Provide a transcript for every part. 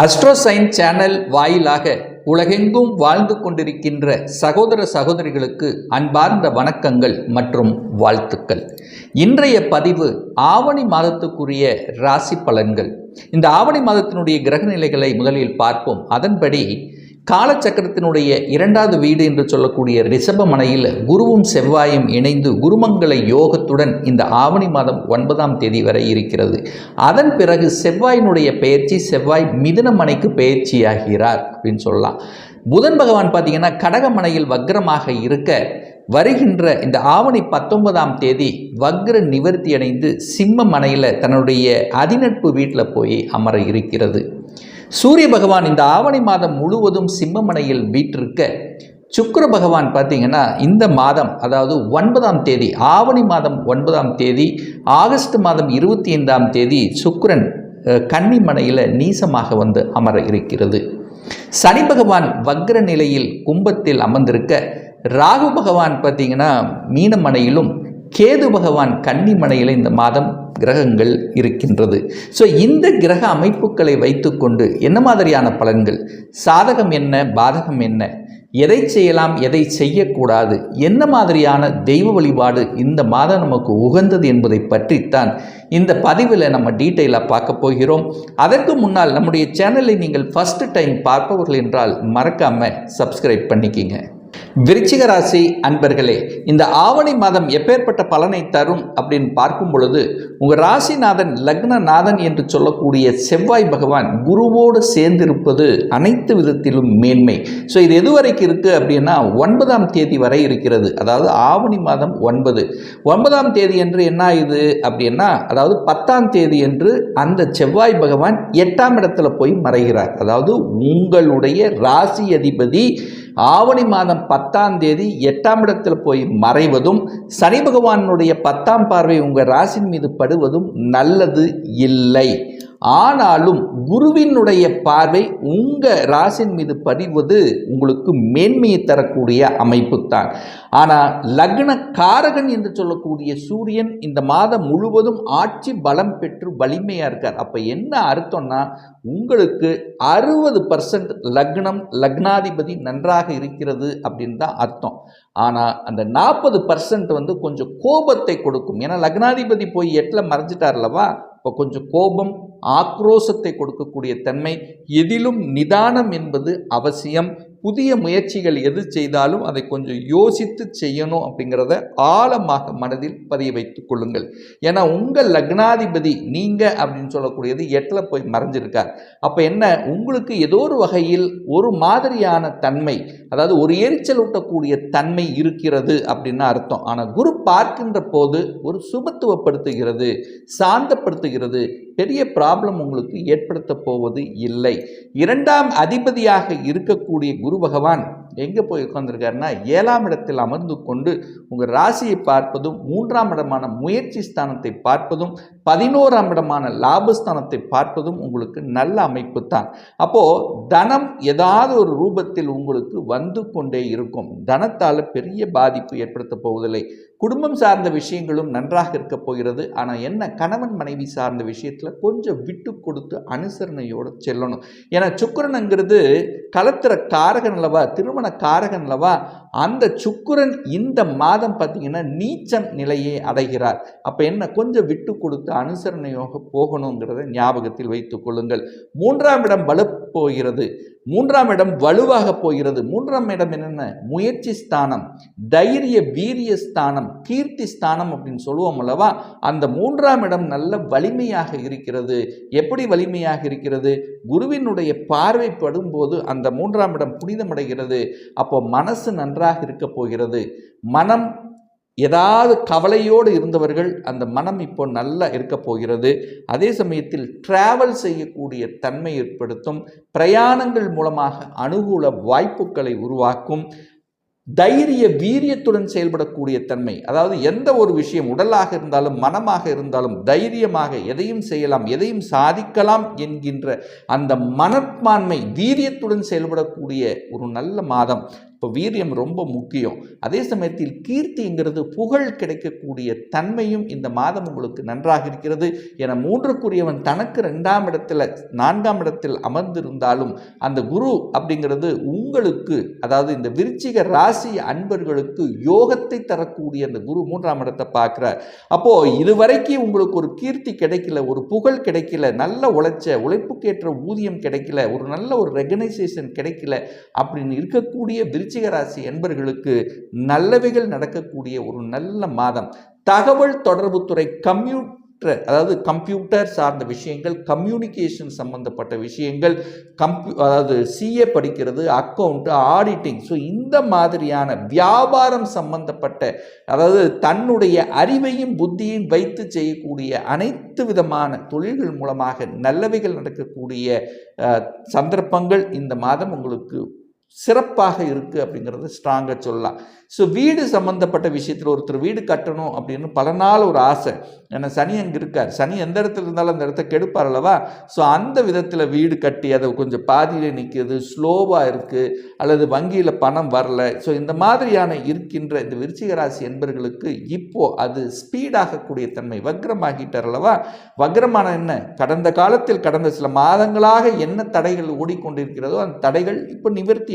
அஸ்ட்ரோசைன் channel வாயிலாக உலகெங்கும் வாழ்ந்து கொண்டிருக்கின்ற சகோதர சகோதரிகளுக்கு அன்பார்ந்த வணக்கங்கள் மற்றும் வாழ்த்துக்கள். இன்றைய பதிவு ஆவணி மாதத்துக்குரிய ராசி பலன்கள். இந்த ஆவணி மாதத்தினுடைய கிரக நிலைகளை முதலில் பார்ப்போம். அதன்படி காலச்சக்கரத்தினுடைய இரண்டாவது வீடு என்று சொல்லக்கூடிய ரிஷபமனையில் குருவும் செவ்வாயும் இணைந்து குருமங்கள யோகத்துடன் இந்த ஆவணி மாதம் ஒன்பதாம் தேதி வரை இருக்கிறது. அதன் பிறகு செவ்வாயினுடைய பெயர்ச்சி செவ்வாய் மிதுனமனைக்கு பெயர்ச்சியாகிறார் அப்படின்னு சொல்லலாம். புதன் பகவான் பார்த்தீங்கன்னா கடகமனையில் வக்ரமாக இருக்க வருகின்ற இந்த ஆவணி பத்தொன்பதாம் தேதி வக்ர நிவர்த்தி அடைந்து சிம்ம மனையில் தன்னுடைய அதிநட்பு வீட்டில் போய் அமர இருக்கிறது. சூரிய பகவான் இந்த ஆவணி மாதம் முழுவதும் சிம்மமனையில் வீற்றிருக்க சுக்கர பகவான் பார்த்தீங்கன்னா இந்த மாதம் அதாவது ஒன்பதாம் தேதி ஆவணி மாதம் ஒன்பதாம் தேதி ஆகஸ்ட் மாதம் இருபத்தி ஐந்தாம் தேதி சுக்கரன் கன்னிமனையில் நீசமாக வந்து அமர இருக்கிறது. சனி பகவான் வக்ர நிலையில் கும்பத்தில் அமர்ந்திருக்க ராகு பகவான் பார்த்தீங்கன்னா மீனமனையிலும் கேது பகவான் கன்னிமனையில் இந்த மாதம் கிரகங்கள் இருக்கின்றது. ஸோ இந்த கிரக அமைப்புகளை வைத்துக்கொண்டு என்ன மாதிரியான பலன்கள்? சாதகம் என்ன? பாதகம் என்ன? எதை செய்யலாம்? எதை செய்யக்கூடாது? என்ன மாதிரியான தெய்வ வழிபாடு இந்த மாதம் நமக்கு உகந்தது என்பதை பற்றித்தான் இந்த பதிவில் நம்ம டீட்டெயிலாக பார்க்க போகிறோம். அதற்கு முன்னால் நம்முடைய சேனலை நீங்கள் ஃபஸ்ட்டு டைம் பார்ப்பவர்கள் என்றால் மறக்காமல் சப்ஸ்கிரைப் பண்ணிக்கிங்க. விருச்சிக ராசி அன்பர்களே இந்த ஆவணி மாதம் எப்பேற்பட்ட பலனை தரும் அப்படின்னு பார்க்கும் பொழுது உங்கள் ராசிநாதன் லக்னநாதன் என்று சொல்லக்கூடிய செவ்வாய் பகவான் குருவோடு சேர்ந்திருப்பது அனைத்து விதத்திலும் மேன்மை. ஸோ இது எதுவரைக்கு இருக்குது அப்படின்னா ஒன்பதாம் தேதி வரை இருக்கிறது. அதாவது ஆவணி மாதம் ஒன்பது. ஒன்பதாம் தேதி என்று என்ன ஆயுது அப்படின்னா அதாவது பத்தாம் தேதி என்று அந்த செவ்வாய் பகவான் எட்டாம் இடத்துல போய் மறைகிறார். அதாவது உங்களுடைய ராசி அதிபதி ஆவணி மாதம் பத்தாம் தேதி எட்டாம் இடத்தில் போய் மறைவதும் சனி பகவானுடைய பத்தாம் பார்வை உங்கள் ராசின் மீது படுவதும் நல்லது இல்லை. ஆனாலும் குருவினுடைய பார்வை உங்கள் ராசின் மீது பதிவது உங்களுக்கு மேன்மையை தரக்கூடிய அமைப்பு தான் ஆனால் லக்ன காரகன் என்று சொல்லக்கூடிய சூரியன் இந்த மாதம் முழுவதும் ஆட்சி பலம் பெற்று வலிமையாக இருக்கார். அப்போ என்ன அர்த்தம்னா உங்களுக்கு அறுபது பர்சன்ட் லக்னம் லக்னாதிபதி நன்றாக இருக்கிறது அப்படின்னு தான் அர்த்தம். ஆனால் அந்த நாற்பது பர்சன்ட் வந்து கொஞ்சம் கோபத்தை கொடுக்கும். ஏன்னா லக்னாதிபதி போய் எட்டில் மறைஞ்சிட்டார்லவா இப்போ கொஞ்சம் கோபம் ஆக்ரோஷத்தை கொடுக்கக்கூடிய தன்மை எதிலும் நிதானம் என்பது அவசியம். புதிய முயற்சிகள் எது செய்தாலும் அதை கொஞ்சம் யோசித்து செய்யணும் அப்படிங்கிறத ஆழமாக மனதில் பதிய வைத்துக் கொள்ளுங்கள். ஏன்னா உங்கள் லக்னாதிபதி நீங்கள் அப்படின்னு சொல்லக்கூடியது எட்டில் போய் மறைஞ்சிருக்கார். அப்போ என்ன? உங்களுக்கு ஏதோ ஒரு வகையில் ஒரு மாதிரியான தன்மை அதாவது ஒரு எரிச்சல் ஊட்டக்கூடிய தன்மை இருக்கிறது அப்படின்னு அர்த்தம். ஆனால் குரு பார்க்கின்ற போது ஒரு சுமத்துவப்படுத்துகிறது சாந்தப்படுத்துகிறது. பெரிய ப்ராப்ளம் உங்களுக்கு ஏற்படுத்த போவது இல்லை. இரண்டாம் அதிபதியாக இருக்கக்கூடிய குரு பகவான் எங்கே போய் உட்காந்துருக்காருன்னா ஏழாம் இடத்தில் அமர்ந்து கொண்டு உங்கள் ராசியை பார்ப்பதும் மூன்றாம் இடமான முயற்சி ஸ்தானத்தை பார்ப்பதும் பதினோராம் இடமான லாபஸ்தானத்தை பார்ப்பதும் உங்களுக்கு நல்ல அமைப்பு தான் அப்போது தனம் ஏதாவது ஒரு ரூபத்தில் உங்களுக்கு வந்து கொண்டே இருக்கும். தனத்தால் பெரிய பாதிப்பு ஏற்படுத்த போவதில்லை. குடும்பம் சார்ந்த விஷயங்களும் நன்றாக இருக்க போகிறது. ஆனால் என்ன கணவன் மனைவி சார்ந்த விஷயத்தில் கொஞ்சம் விட்டு கொடுத்து அனுசரணையோடு செல்லணும். ஏன்னா சுக்கிரனுங்கிறது களத்துற காரகன் அல்லவா? திருமண காரகன் அல்லவா? அந்த சுக்குரன் இந்த மாதம் பார்த்தீங்கன்னா நீச்சம் நிலையை அடைகிறார். அப்போ என்ன? கொஞ்சம் விட்டு கொடுத்து அனுசரணையோக போகணுங்கிறத ஞாபகத்தில் வைத்துக் கொள்ளுங்கள். மூன்றாம் இடம் வலு போகிறது. மூன்றாம் இடம் வலுவாக போகிறது. மூன்றாம் இடம் என்னென்ன? முயற்சி ஸ்தானம் தைரிய வீரிய ஸ்தானம் கீர்த்தி ஸ்தானம் அப்படின்னு சொல்லுவோம் அல்லவா? அந்த மூன்றாம் இடம் நல்ல வலிமையாக இருக்கிறது. எப்படி வலிமையாக இருக்கிறது? குருவினுடைய பார்வை படும்போது அந்த மூன்றாம் இடம் புனிதமடைகிறது. அப்போ மனசு நன்றாக இருக்க போகிறது. மனம் ஏதாவது கவலையோடு இருந்தவர்கள் அந்த மனம் இப்போ நல்லா இருக்க போகிறது. அதே சமயத்தில் டிராவல் செய்யக்கூடிய தன்மை ஏற்படுத்தும். பிரயாணங்கள் மூலமாக அனுகூல வாய்ப்புகளை உருவாக்கும். தைரிய வீரியத்துடன் செயல்படக்கூடிய தன்மை அதாவது எந்த ஒரு விஷயம் உடலாக இருந்தாலும் மனமாக இருந்தாலும் தைரியமாக எதையும் செய்யலாம் எதையும் சாதிக்கலாம் என்கின்ற அந்த மனப்பான்மை வீரியத்துடன் செயல்படக்கூடிய ஒரு நல்ல மாதம். இப்போ வீரியம் ரொம்ப முக்கியம். அதே சமயத்தில் கீர்த்திங்கிறது புகழ் கிடைக்கக்கூடிய தன்மையும் இந்த மாதம் உங்களுக்கு நன்றாக இருக்கிறது. என மூன்றுக்குரியவன் தனக்கு ரெண்டாம் இடத்துல நான்காம் இடத்தில் அமர்ந்திருந்தாலும் அந்த குரு அப்படிங்கிறது உங்களுக்கு அதாவது இந்த விருச்சிக ராசி அன்பர்களுக்கு யோகத்தை தரக்கூடிய அந்த குரு மூன்றாம் இடத்தை பார்க்குறார். அப்போது இதுவரைக்கும் உங்களுக்கு ஒரு கீர்த்தி கிடைக்கல ஒரு புகழ் கிடைக்கல நல்ல உழைச்ச உழைப்புக்கேற்ற ஊதியம் கிடைக்கல ஒரு நல்ல ஒரு ரெகனைசேஷன் கிடைக்கல அப்படின்னு இருக்கக்கூடிய விருச்சிக ராசி என்பர்களுக்கு நல்லவைகள் நடக்கக்கூடிய ஒரு நல்ல மாதம். தகவல் தொடர்புத்துறை கம்யூட் அதாவது கம்ப்யூட்டர் சார்ந்த விஷயங்கள் கம்யூனிகேஷன் சம்பந்தப்பட்ட விஷயங்கள் கம்ப்யூ அதாவது சிஏ படிக்கிறது அக்கௌண்ட் ஆடிட்டிங் ஸோ இந்த மாதிரியான வியாபாரம் சம்பந்தப்பட்ட அதாவது தன்னுடைய அறிவையும் புத்தியும் வைத்து செய்யக்கூடிய அனைத்து விதமான தொழில்கள் மூலமாக நல்லவைகள் நடக்கக்கூடிய சந்தர்ப்பங்கள் இந்த மாதம் உங்களுக்கு சிறப்பாக இருக்குது அப்படிங்கிறது ஸ்ட்ராங்காக சொல்லலாம். ஸோ வீடு சம்மந்தப்பட்ட விஷயத்தில் ஒருத்தர் வீடு கட்டணும் அப்படின்னு பல நாள் ஒரு ஆசை. ஏன்னா சனி அங்கே இருக்கார். சனி எந்த இடத்துல இருந்தாலும் அந்த இடத்த கெடுப்பார் அல்லவா? ஸோ அந்த விதத்தில் வீடு கட்டி அதை கொஞ்சம் பாதியில் நிற்கிறது ஸ்லோவாக இருக்குது அல்லது வங்கியில் பணம் வரல. ஸோ இந்த மாதிரியான இருக்கின்ற இந்த விருச்சிக ராசி என்பர்களுக்கு இப்போது அது ஸ்பீடாகக்கூடிய தன்மை. வக்ரமாகிட்டார் அல்லவா? வக்ரமான என்ன? கடந்த காலத்தில் கடந்த சில மாதங்களாக என்ன தடைகள் ஓடிக்கொண்டிருக்கிறதோ அந்த தடைகள் இப்போ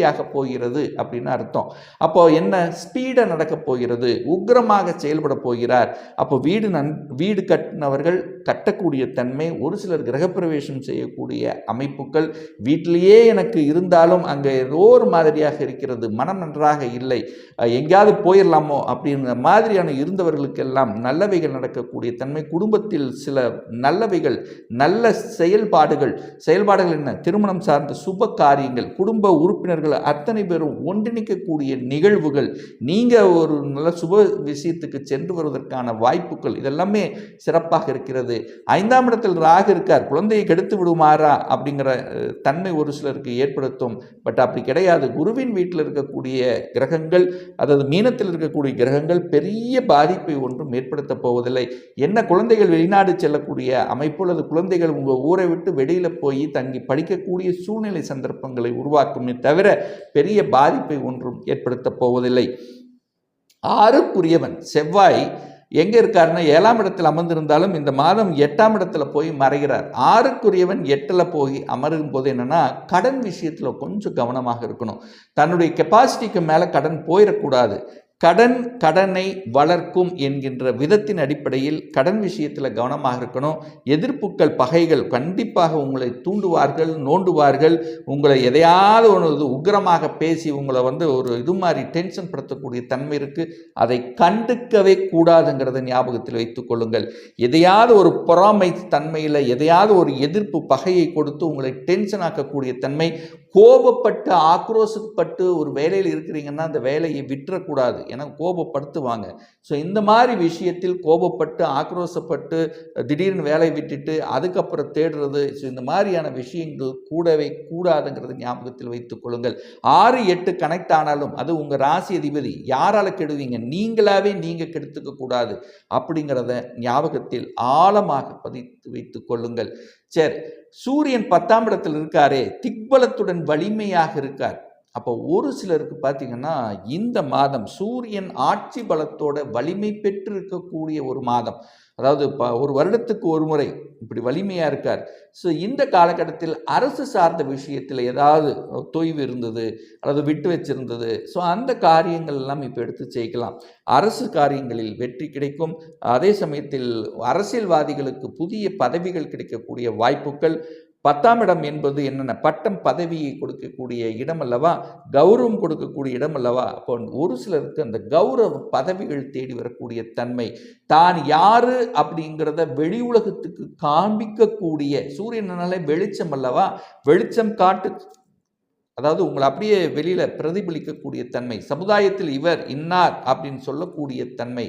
நிவர்த்தியாக போகிறது அப்படின்னு அர்த்தம். அப்போ என்ன? ஸ்பீடாக நடக்க போகிறது. உக்ரமாக செயல்பட போகிறார். அப்போ வீடு நன் வீடு கட்டினவர்கள் கட்டக்கூடிய தன்மை ஒரு சிலர் கிரகப்பிரவேசம் செய்யக்கூடிய அமைப்புகள் வீட்டிலேயே எனக்கு இருந்தாலும் அங்கே ஏதோ ஒரு மாதிரியாக இருக்கிறது. மனம் நன்றாக இல்லை. எங்கேயாவது போயிடலாமோ அப்படிங்கிற மாதிரியான இருந்தவர்களுக்கெல்லாம் நல்லவைகள் நடக்கக்கூடிய தன்மை குடும்பத்தில் சில நல்லவைகள் நல்ல செயல்பாடுகள். செயல்பாடுகள் என்ன? திருமணம் சார்ந்த சுப காரியங்கள் குடும்ப உறுப்பினர்கள் அத்தனை பேரும் ஒன்றிணைக்கக்கூடிய நிகழ்வுகள் நீங்கள் ஒரு நல்ல சுப விஷயத்துக்கு சென்று வருவதற்கான வாய்ப்புகள் இதெல்லாமே சிறப்பாக இருக்கிறது. ஐந்தாம் இடத்தில் ராகு இருக்கார் குழந்தையை கெடுத்து விடுமாறா அப்படிங்கிற தன்மை ஒரு சிலருக்கு ஏற்படுத்தும். பட் அப்படி கிடையாது. குருவின் வீட்டில் இருக்கக்கூடிய கிரகங்கள் அதாவது மீனத்தில் இருக்கக்கூடிய கிரகங்கள் பெரிய பாதிப்பை ஒன்றும் ஏற்படுத்த போவதில்லை. என்ன குழந்தைகள் வெளிநாடு செல்லக்கூடிய அமைப்பு அல்லது குழந்தைகள் உங்கள் ஊரை விட்டு வெளியில் போய் தங்கி படிக்கக்கூடிய சூழ்நிலை சந்தர்ப்பங்களை உருவாக்குமே தவிர பெரிய பாதிப்பை ஒன்றும் ஏற்படுத்தப் போவதில்லை. ஆறுக்குரியவன் செவ்வாய் எங்கே இருக்காருன்னா ஏழாம் இடத்தில் அமர்ந்திருந்தாலும் இந்த மாதம் எட்டாம் இடத்துல போய் மறைகிறார். ஆறுக்குரியவன் எட்டில் போய் அமரும் போது என்னன்னா கடன் விஷயத்தில் கொஞ்சம் கவனமாக இருக்கணும். தன்னுடைய கெப்பாசிட்டிக்கு மேலே கடன் போயிடக்கூடாது. கடன் கடனை வளர்க்கும் என்கின்ற விதத்தின் அடிப்படையில் கடன் விஷயத்தில் கவனமாக இருக்கணும். எதிர்ப்புகள் பகைகள் கண்டிப்பாக உங்களை தூண்டுவார்கள் நோண்டுவார்கள். உங்களை எதையாவது ஒன்று உக்கிரமாக பேசி உங்களை வந்து ஒரு இது மாதிரி டென்ஷன் படுத்தக்கூடிய தன்மை இருக்குது அதை கண்டுக்கவே கூடாதுங்கிறத ஞாபகத்தில் வைத்துக்கொள்ளுங்கள் எதையாவது ஒரு பொறாமை தன்மையில் எதையாவது ஒரு எதிர்ப்பு பகையை கொடுத்து உங்களை டென்ஷன் ஆக்கக்கூடிய தன்மை கோபப்பட்டு ஆக்ரோஷப்பட்டு ஒரு வேலையில் இருக்கிறீங்கன்னா அந்த வேலையை விட்டுறக்கூடாது. ஏன்னா கோபப்படுத்துவாங்க. ஸோ இந்த மாதிரி விஷயத்தில் கோபப்பட்டு ஆக்ரோஷப்பட்டு திடீர்னு வேலையை விட்டுட்டு அதுக்கப்புறம் தேடுறது ஸோ இந்த மாதிரியான விஷயங்கள் கூடவே கூடாதுங்கிறது ஞாபகத்தில் வைத்துக் கொள்ளுங்கள். ஆறு எட்டு கனெக்ட் ஆனாலும் அது உங்கள் ராசி அதிபதி யாரால் கெடுவீங்க? நீங்களாவே நீங்கள் கெடுத்துக்க கூடாது அப்படிங்கிறத ஞாபகத்தில் ஆழமாக பதித்து வைத்துக் கொள்ளுங்கள். சரி சூரியன் பத்தாம் இடத்தில் இருக்காரே திக்பலத்துடன் வலிமையாக இருக்கார். அப்போ ஒரு சிலருக்கு பார்த்தீங்கன்னா இந்த மாதம் சூரியன் ஆட்சி பலத்தோட வலிமை பெற்று இருக்கக்கூடிய ஒரு மாதம். அதாவது ப ஒரு வருடத்துக்கு ஒரு முறை இப்படி வலிமையாக இருக்கார். ஸோ இந்த காலகட்டத்தில் அரசு சார்ந்த விஷயத்தில் ஏதாவது தொய்வு இருந்தது அல்லது விட்டு வச்சிருந்தது. ஸோ அந்த காரியங்கள் எல்லாம் இப்போ எடுத்து செய்யலாம். அரசு காரியங்களில் வெற்றி கிடைக்கும். அதே சமயத்தில் அரசியல்வாதிகளுக்கு புதிய பதவிகள் கிடைக்கக்கூடிய வாய்ப்புகள் பத்தாம் இடம் என்பது என்னென்ன? பட்டம் பதவியை கொடுக்கக்கூடிய இடம் அல்லவா? கௌரவம் கொடுக்கக்கூடிய இடம் அல்லவா? அப்போ ஒரு சிலருக்கு அந்த கௌரவ பதவிகள் தேடி வரக்கூடிய தன்மை. தான் யாரு அப்படிங்கிறத வெளி உலகத்துக்கு காண்பிக்கக்கூடிய சூரியனாலே வெளிச்சம் அல்லவா? வெளிச்சம் காட்டு அதாவது உங்களை அப்படியே வெளியில் பிரதிபலிக்கக்கூடிய தன்மை சமுதாயத்தில் இவர் இன்னார் அப்படின்னு சொல்லக்கூடிய தன்மை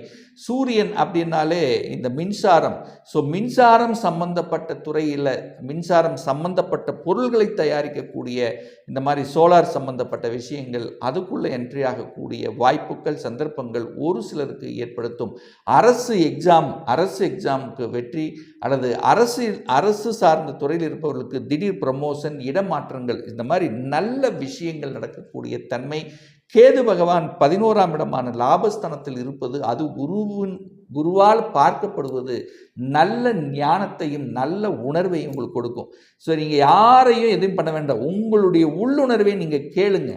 சூரியன் அப்படின்னாலே இந்த மின்சாரம். ஸோ மின்சாரம் சம்பந்தப்பட்ட துறையில் மின்சாரம் சம்பந்தப்பட்ட பொருள்களை தயாரிக்கக்கூடிய இந்த மாதிரி சோலார் சம்பந்தப்பட்ட விஷயங்கள் அதுக்குள்ளே என்ட்ரி ஆகக்கூடிய வாய்ப்புகள் சந்தர்ப்பங்கள் ஒரு சிலருக்கு ஏற்படுத்தும். அரசு எக்ஸாம் அரசு எக்ஸாமுக்கு வெற்றி அல்லது அரசு அரசு சார்ந்த துறையில் இருப்பவர்களுக்கு திடீர் ப்ரமோஷன் இடமாற்றங்கள் இந்த மாதிரி நல்ல நல்ல விஷயங்கள் நடக்கக்கூடிய தன்மை. கேது பகவான் பதினோராம் இடமான லாபஸ்தானத்தில் இருப்பது அது குருவின் குருவால் பார்க்கப்படுவது நல்ல ஞானத்தையும் நல்ல உணர்வையும் உங்களுக்கு கொடுக்கும். ஸோ நீங்கள் யாரையும் எதுவும் பண்ண வேண்டாம். உங்களுடைய உள்ளுணர்வை நீங்கள் கேளுங்க.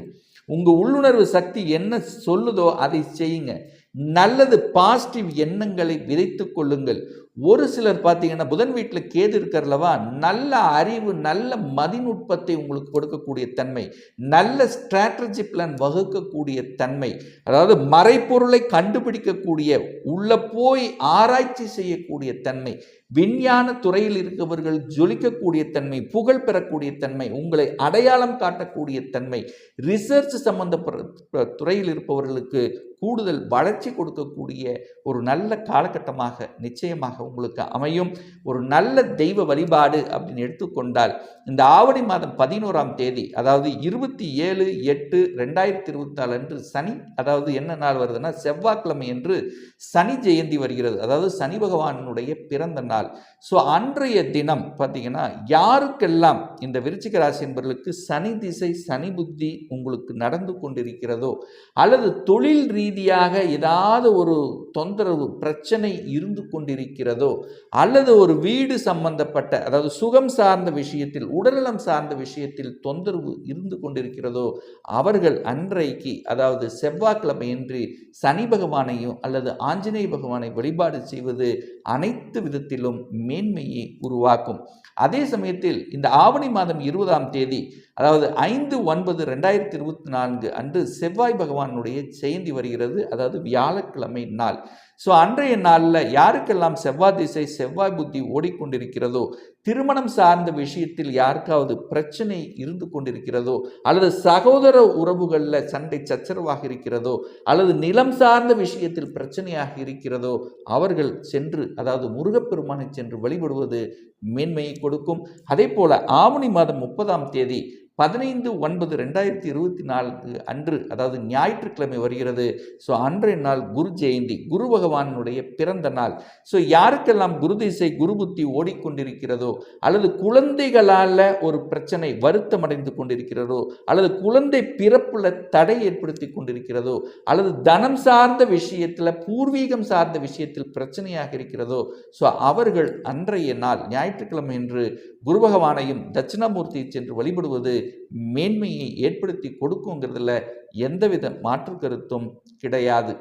உங்கள் உள்ளுணர்வு சக்தி என்ன சொல்லுதோ அதை செய்யுங்க. நல்லது பாசிட்டிவ் எண்ணங்களை விதைத்து கொள்ளுங்கள். ஒரு சிலர் பார்த்தீங்கன்னா புதன் வீட்டில் கேது இருக்கிறலவா நல்ல அறிவு நல்ல மதிநுட்பத்தை உங்களுக்கு கொடுக்கக்கூடிய தன்மை. நல்ல ஸ்ட்ராட்டஜி பிளான் வகுக்கக்கூடிய தன்மை. அதாவது மறைப்பொருளை கண்டுபிடிக்கக்கூடிய உள்ள போய் ஆராய்ச்சி செய்யக்கூடிய தன்மை. விஞ்ஞான துறையில் இருக்கவர்கள் ஜொலிக்கக்கூடிய தன்மை புகழ் பெறக்கூடிய தன்மை உங்களை அடையாளம் காட்டக்கூடிய தன்மை. ரிசர்ச் சம்பந்தப்பட்ட துறையில் இருப்பவர்களுக்கு கூடுதல் வளர்ச்சி கொடுக்கக்கூடிய ஒரு நல்ல காலகட்டமாக நிச்சயமாக உங்களுக்கு அமையும். ஒரு நல்ல தெய்வ வழிபாடு அப்படின்னு எடுத்துக்கொண்டால் இந்த ஆவணி மாதம் பதினோராம் தேதி அதாவது இருபத்தி ஏழு எட்டு ரெண்டாயிரத்தி இருபத்தி நாலு அன்று சனி அதாவது என்ன நாள் வருதுன்னா செவ்வாய்க்கிழமை என்று சனி ஜெயந்தி வருகிறது. அதாவது சனி பகவானுடைய பிறந்த நாள். ஸோ அன்றைய தினம் பார்த்தீங்கன்னா யாருக்கெல்லாம் இந்த விருச்சிக ராசி என்பவர்களுக்கு சனி திசை சனி புத்தி உங்களுக்கு நடந்து கொண்டிருக்கிறதோ அல்லது தொழில் ரீதியாக ஏதாவது ஒரு தொந்தரவு பிரச்சனை இருந்து கொண்டிருக்கிறதோ அல்லது ஒரு வீடு சம்பந்தப்பட்ட அதாவது சுகம் சார்ந்த விஷயத்தில் உடல்நலம் சார்ந்த விஷயத்தில் தொந்தரவு இருந்து கொண்டிருக்கிறதோ அவர்கள் அன்றைக்கு அதாவது செவ்வாய்க்கிழமையின்றி சனி பகவானையும் அல்லது ஆஞ்சநேய பகவானை வழிபாடு செய்வது அனைத்து விதத்திலும் மேன்மையை உருவாக்கும். அதே சமயத்தில் இந்த ஆவணி மாதம் இருபதாம் தேதி அதாவது ஐந்து ஒன்பது ரெண்டாயிரத்தி இருபத்தி நான்கு அன்று செவ்வாய் பகவானுடைய ஜெயந்தி வருகிறது. அதாவது வியாழக்கிழமை நாள். ஸோ அன்றைய நாளில் யாருக்கெல்லாம் செவ்வாய் திசை செவ்வாய் புத்தி ஓடிக்கொண்டிருக்கிறதோ திருமணம் சார்ந்த விஷயத்தில் யாருக்காவது பிரச்சனை இருந்து கொண்டிருக்கிறதோ அல்லது சகோதர உறவுகளில் சண்டை சச்சரவாக இருக்கிறதோ அல்லது நிலம் சார்ந்த விஷயத்தில் பிரச்சனையாக இருக்கிறதோ அவர்கள் சென்று அதாவது முருகப்பெருமானை சென்று வழிபடுவது மேன்மையை கொடுக்கும். அதே போல ஆவணி மாதம் முப்பதாம் தேதி பதினைந்து ஒன்பது ரெண்டாயிரத்தி இருபத்தி நாலு அன்று அதாவது ஞாயிற்றுக்கிழமை வருகிறது. ஸோ அன்றைய நாள் குரு ஜெயந்தி குரு பகவானுடைய பிறந்த நாள். ஸோ யாருக்கெல்லாம் குரு திசை குரு புத்தி ஓடிக்கொண்டிருக்கிறதோ அல்லது குழந்தைகளால் ஒரு பிரச்சனை வருத்தம் அடைந்து கொண்டிருக்கிறதோ அல்லது குழந்தை பிறப்புல தடை ஏற்படுத்தி கொண்டிருக்கிறதோ அல்லது தனம் சார்ந்த விஷயத்தில் பூர்வீகம் சார்ந்த விஷயத்தில் பிரச்சனையாக இருக்கிறதோ ஸோ அவர்கள் அன்றைய நாள் ஞாயிற்றுக்கிழமை என்று குரு பகவானையும் தட்சிணாமூர்த்தியை சென்று வழிபடுவது மேன்மையை ஏற்படுத்தி கொடுக்குங்கிறதுல எந்தவித மாற்று கருத்தும் கிடையாது.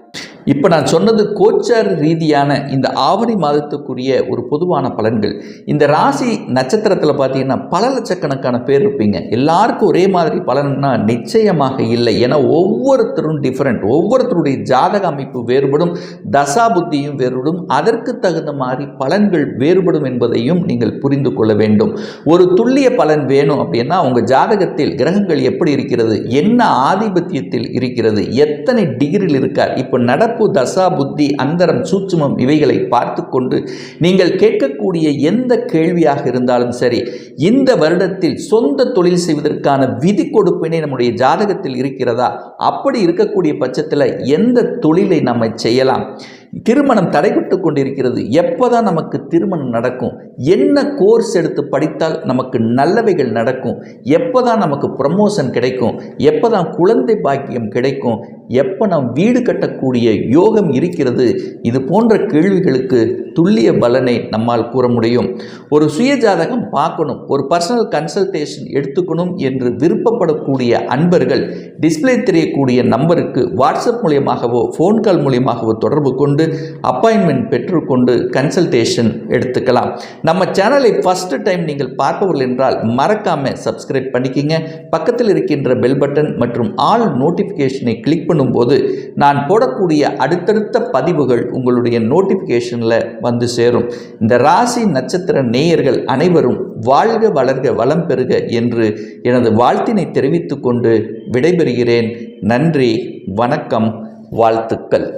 இப்போ நான் சொன்னது கோச்சார் ரீதியான இந்த ஆவணி மாதத்துக்குரிய ஒரு பொதுவான பலன்கள். இந்த ராசி நட்சத்திரத்தில் பார்த்தீங்கன்னா பல லட்சக்கணக்கான பேர் இருப்பீங்க. எல்லாருக்கும் ஒரே மாதிரி பலன்னா நிச்சயமாக இல்லை. ஏன்னா ஒவ்வொருத்தரும் டிஃப்ரெண்ட் ஒவ்வொருத்தருடைய ஜாதக அமைப்பு வேறுபடும் தசா புத்தியும் வேறுபடும் அதற்கு தகுந்த மாதிரி பலன்கள் வேறுபடும் என்பதையும் நீங்கள் புரிந்து கொள்ள வேண்டும். ஒரு துல்லிய பலன் வேணும் அப்படின்னா உங்கள் ஜாதகத்தில் கிரகங்கள் எப்படி இருக்கிறது என்ன ஆதிபத்தியத்தில் இருக்கிறது எத்தனை டிகிரியில் இருக்கார் இப்போ நடப்பு தசா புத்தி அந்தரம் சூட்சுமம் இவைகளை பார்த்து கொண்டு நீங்கள் கேட்கக்கூடிய எந்த கேள்வியாக இருந்தாலும் சரி இந்த வருடத்தில் சொந்த தொழில் செய்வதற்கான விதி கொடுப்பினை நம்முடைய ஜாதகத்தில் இருக்கிறதா? அப்படி இருக்கக்கூடிய பட்சத்தில் எந்த தொழிலை நம்ம செய்யலாம்? திருமணம் தடைபட்டு கொண்டிருக்கிறது. எப்போ தான் நமக்கு திருமணம் நடக்கும்? என்ன கோர்ஸ் எடுத்து படித்தால் நமக்கு நல்லவைகள் நடக்கும்? எப்போ தான் நமக்கு ப்ரமோஷன் கிடைக்கும்? எப்போ தான் குழந்தை பாக்கியம் கிடைக்கும்? எப்போ நாம் வீடு கட்டக்கூடிய யோகம் இருக்கிறது? இது போன்ற கேள்விகளுக்கு துல்லிய பலனை நம்மால் கூற முடியும். ஒரு சுய ஜாதகம் பார்க்கணும். ஒரு பர்சனல் கன்சல்டேஷன் எடுத்துக்கணும் என்று விருப்பப்படக்கூடிய அன்பர்கள் டிஸ்பிளே தெரியக்கூடிய நம்பருக்கு வாட்ஸ்அப் மூலியமாகவோ ஃபோன் கால் மூலியமாகவோ தொடர்பு கொண்டு கொண்டு அப்பாயின்மெண்ட் பெற்றுக்கொண்டு கன்சல்டேஷன் எடுத்துக்கலாம். நம்ம சேனலை ஃபஸ்ட்டு டைம் நீங்கள் பார்ப்பவர்கள் என்றால் மறக்காமல் சப்ஸ்கிரைப் பண்ணிக்கிங்க. பக்கத்தில் இருக்கின்ற பெல் பட்டன் மற்றும் ஆல் நோட்டிஃபிகேஷனை கிளிக் பண்ணும்போது நான் போடக்கூடிய அடுத்தடுத்த பதிவுகள் உங்களுடைய நோட்டிஃபிகேஷனில் வந்து சேரும். இந்த ராசி நட்சத்திர நேயர்கள் அனைவரும் வாழ்க வளர்க வளம் பெறுக என்று எனது வாழ்த்தினை தெரிவித்துக்கொண்டு விடைபெறுகிறேன். நன்றி வணக்கம் வாழ்த்துக்கள்.